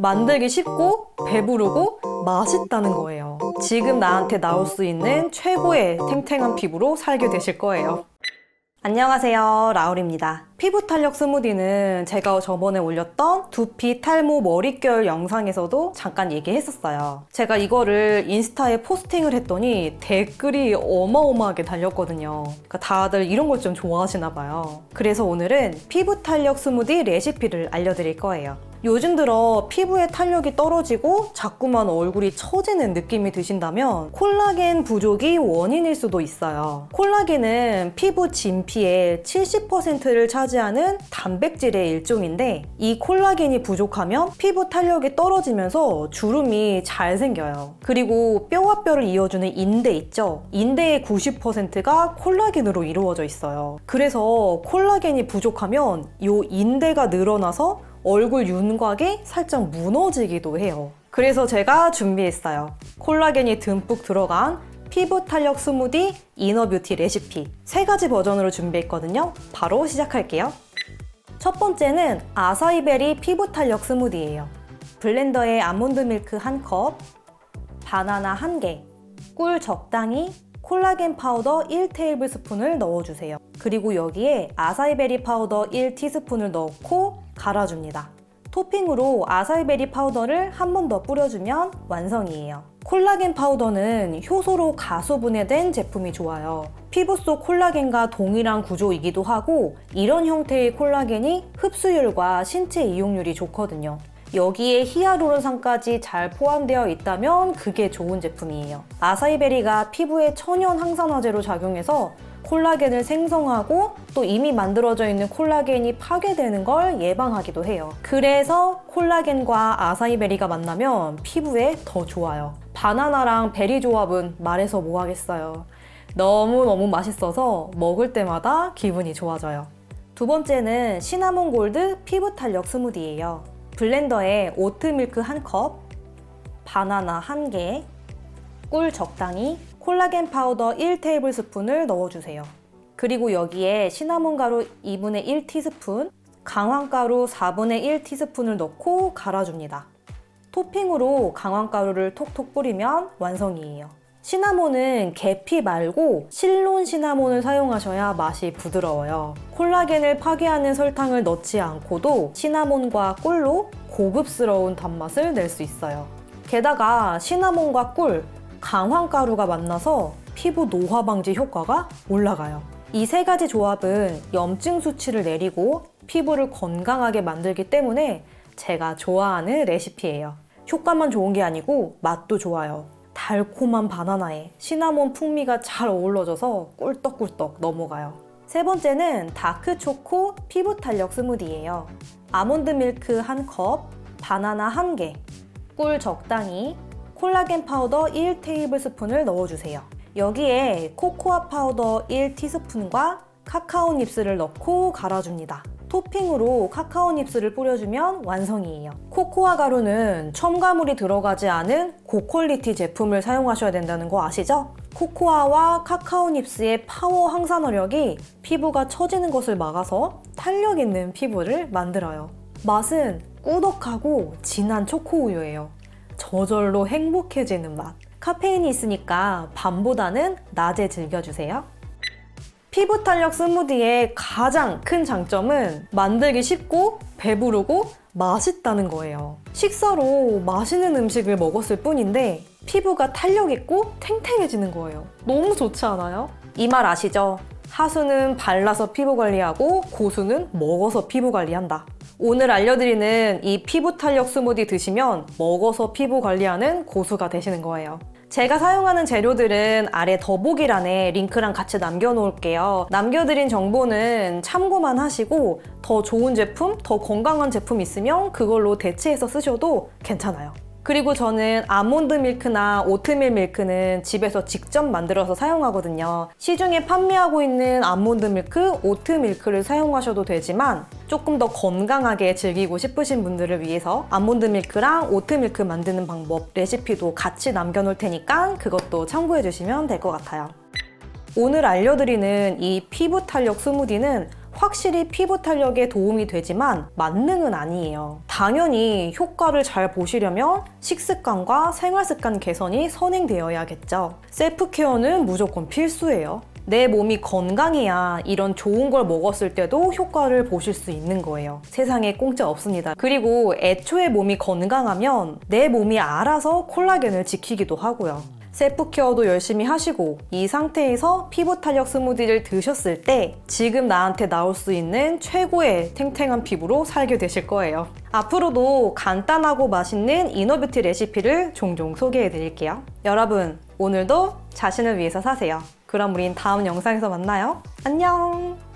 만들기 쉽고 배부르고 맛있다는 거예요. 지금 나한테 나올 수 있는 최고의 탱탱한 피부로 살게 되실 거예요. 안녕하세요. 라울입니다. 피부 탄력 스무디는 제가 저번에 올렸던 두피 탈모 머릿결 영상에서도 잠깐 얘기했었어요. 제가 이거를 인스타에 포스팅을 했더니 댓글이 어마어마하게 달렸거든요. 그러니까 다들 이런 걸 좀 좋아하시나 봐요. 그래서 오늘은 피부 탄력 스무디 레시피를 알려드릴 거예요. 요즘 들어 피부의 탄력이 떨어지고 자꾸만 얼굴이 처지는 느낌이 드신다면 콜라겐 부족이 원인일 수도 있어요. 콜라겐은 피부 진피의 70%를 차지 하는 단백질의 일종인데 이 콜라겐이 부족하면 피부 탄력이 떨어지면서 주름이 잘 생겨요. 그리고 뼈와 뼈를 이어주는 인대 있죠? 인대의 90%가 콜라겐으로 이루어져 있어요. 그래서 콜라겐이 부족하면 이 인대가 늘어나서 얼굴 윤곽이 살짝 무너지기도 해요. 그래서 제가 준비했어요. 콜라겐이 듬뿍 들어간 피부 탄력 스무디 이너 뷰티 레시피 세 가지 버전으로 준비했거든요. 바로 시작할게요. 첫 번째는 아사이베리 피부 탄력 스무디예요. 블렌더에 아몬드 밀크 한 컵, 바나나 한 개, 꿀 적당히, 콜라겐 파우더 1테이블스푼을 넣어주세요. 그리고 여기에 아사이베리 파우더 1티스푼을 넣고 갈아줍니다. 토핑으로 아사이베리 파우더를 한 번 더 뿌려주면 완성이에요. 콜라겐 파우더는 효소로 가수분해된 제품이 좋아요. 피부 속 콜라겐과 동일한 구조이기도 하고 이런 형태의 콜라겐이 흡수율과 신체 이용률이 좋거든요. 여기에 히아루론산까지 잘 포함되어 있다면 그게 좋은 제품이에요. 아사이베리가 피부에 천연 항산화제로 작용해서 콜라겐을 생성하고 또 이미 만들어져 있는 콜라겐이 파괴되는 걸 예방하기도 해요. 그래서 콜라겐과 아사이베리가 만나면 피부에 더 좋아요. 바나나랑 베리 조합은 말해서 뭐 하겠어요. 너무너무 맛있어서 먹을 때마다 기분이 좋아져요. 두 번째는 시나몬 골드 피부 탄력 스무디예요. 블렌더에 오트밀크 한 컵, 바나나 한 개, 꿀 적당히, 콜라겐 파우더 1테이블 스푼을 넣어주세요. 그리고 여기에 시나몬 가루 2분의 1 티스푼, 강황가루 4분의 1 티스푼을 넣고 갈아줍니다. 토핑으로 강황가루를 톡톡 뿌리면 완성이에요. 시나몬은 계피 말고 실론 시나몬을 사용하셔야 맛이 부드러워요. 콜라겐을 파괴하는 설탕을 넣지 않고도 시나몬과 꿀로 고급스러운 단맛을 낼 수 있어요. 게다가 시나몬과 꿀, 강황가루가 만나서 피부 노화 방지 효과가 올라가요. 이 세 가지 조합은 염증 수치를 내리고 피부를 건강하게 만들기 때문에 제가 좋아하는 레시피예요. 효과만 좋은 게 아니고 맛도 좋아요. 달콤한 바나나에 시나몬 풍미가 잘 어우러져서 꿀떡꿀떡 넘어가요. 세 번째는 다크 초코 피부 탄력 스무디예요. 아몬드 밀크 한 컵, 바나나 한 개, 꿀 적당히, 콜라겐 파우더 1테이블스푼을 넣어주세요. 여기에 코코아 파우더 1티스푼과 카카오 닙스를 넣고 갈아줍니다. 토핑으로 카카오 닙스를 뿌려주면 완성이에요. 코코아 가루는 첨가물이 들어가지 않은 고퀄리티 제품을 사용하셔야 된다는 거 아시죠? 코코아와 카카오 닙스의 파워 항산화력이 피부가 처지는 것을 막아서 탄력 있는 피부를 만들어요. 맛은 꾸덕하고 진한 초코우유예요. 저절로 행복해지는 맛. 카페인이 있으니까 밤보다는 낮에 즐겨주세요. 피부 탄력 스무디의 가장 큰 장점은 만들기 쉽고 배부르고 맛있다는 거예요. 식사로 맛있는 음식을 먹었을 뿐인데 피부가 탄력 있고 탱탱해지는 거예요. 너무 좋지 않아요? 이 말 아시죠? 하수는 발라서 피부 관리하고 고수는 먹어서 피부 관리한다. 오늘 알려드리는 이 피부 탄력 스무디 드시면 먹어서 피부 관리하는 고수가 되시는 거예요. 제가 사용하는 재료들은 아래 더보기란에 링크랑 같이 남겨놓을게요. 남겨드린 정보는 참고만 하시고 더 좋은 제품, 더 건강한 제품 있으면 그걸로 대체해서 쓰셔도 괜찮아요. 그리고 저는 아몬드 밀크나 오트밀 밀크는 집에서 직접 만들어서 사용하거든요. 시중에 판매하고 있는 아몬드 밀크, 오트 밀크를 사용하셔도 되지만 조금 더 건강하게 즐기고 싶으신 분들을 위해서 아몬드 밀크랑 오트 밀크 만드는 방법 레시피도 같이 남겨놓을 테니까 그것도 참고해 주시면 될 것 같아요. 오늘 알려드리는 이 피부 탄력 스무디는 확실히 피부 탄력에 도움이 되지만 만능은 아니에요. 당연히 효과를 잘 보시려면 식습관과 생활 습관 개선이 선행되어야겠죠. 셀프 케어는 무조건 필수예요. 내 몸이 건강해야 이런 좋은 걸 먹었을 때도 효과를 보실 수 있는 거예요. 세상에 공짜 없습니다. 그리고 애초에 몸이 건강하면 내 몸이 알아서 콜라겐을 지키기도 하고요. 셀프 케어도 열심히 하시고 이 상태에서 피부 탄력 스무디를 드셨을 때 지금 나한테 나올 수 있는 최고의 탱탱한 피부로 살게 되실 거예요. 앞으로도 간단하고 맛있는 이너뷰티 레시피를 종종 소개해 드릴게요. 여러분, 오늘도 자신을 위해서 사세요. 그럼 우린 다음 영상에서 만나요. 안녕!